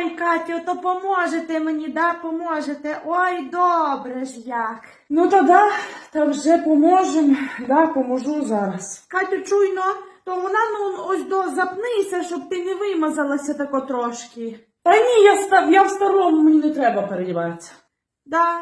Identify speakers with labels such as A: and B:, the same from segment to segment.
A: Ой, Катю, то поможете мені, да, поможете. Ой, добре ж як.
B: Ну та да, та вже поможем. Да, поможу зараз.
A: Катю, чуйно, то вона ну ось до запнися, щоб ти не вимазалася тако трошки.
B: Та ні, я, ста- я в старому, мені не треба переодіватися.
A: Да?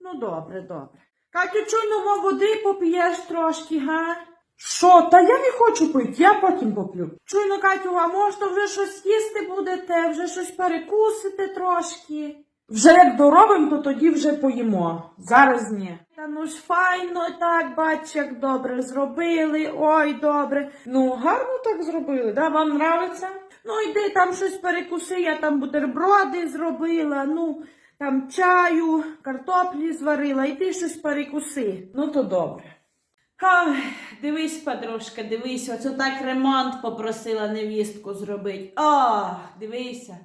A: Ну добре, добре. Катю, чуйно, мо води поп'єш трошки, га?
B: Що, та я не хочу пити, я потім поплю.
A: Чуйно, Катю, а може вже щось їсти будете, вже щось перекусите трошки.
B: Вже як доробимо, то тоді вже поїмо. Зараз ні.
A: Та ну ж файно так, бач, як добре зробили. Ой, добре.
B: Ну, гарно так зробили, да? Вам нравиться?
A: Ну йди там щось перекуси, я там бутерброди зробила, ну там чаю, картоплі зварила, йди щось перекуси.
B: Ну то добре.
A: Ай, дивись, подружка, дивись, оце так ремонт попросила невістку зробити. А, дивися.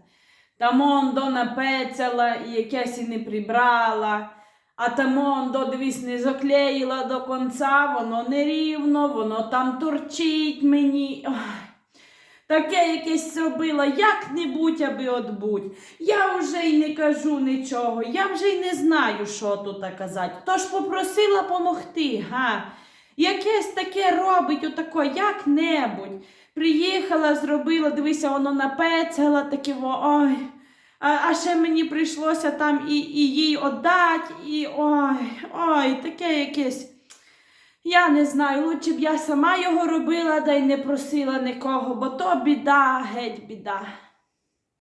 A: Там он до напецяла і якесь і не прибрала. А там он до, дивись, не заклеїла до конца, воно нерівно, воно там торчить мені. Ой. Таке якесь зробила, як-небудь, аби отбудь. Я вже й не кажу нічого, я вже й не знаю, що тут казати. Тож попросила помогти, га. Якесь таке робить отако, як-небудь. Приїхала, зробила, дивися, воно напецяла, таке, ой. А, а ще мені прийшлося там і, і їй отдати, і ой, ой, таке якесь. Я не знаю, лучше б я сама його робила, да й не просила нікого, бо то біда, геть біда.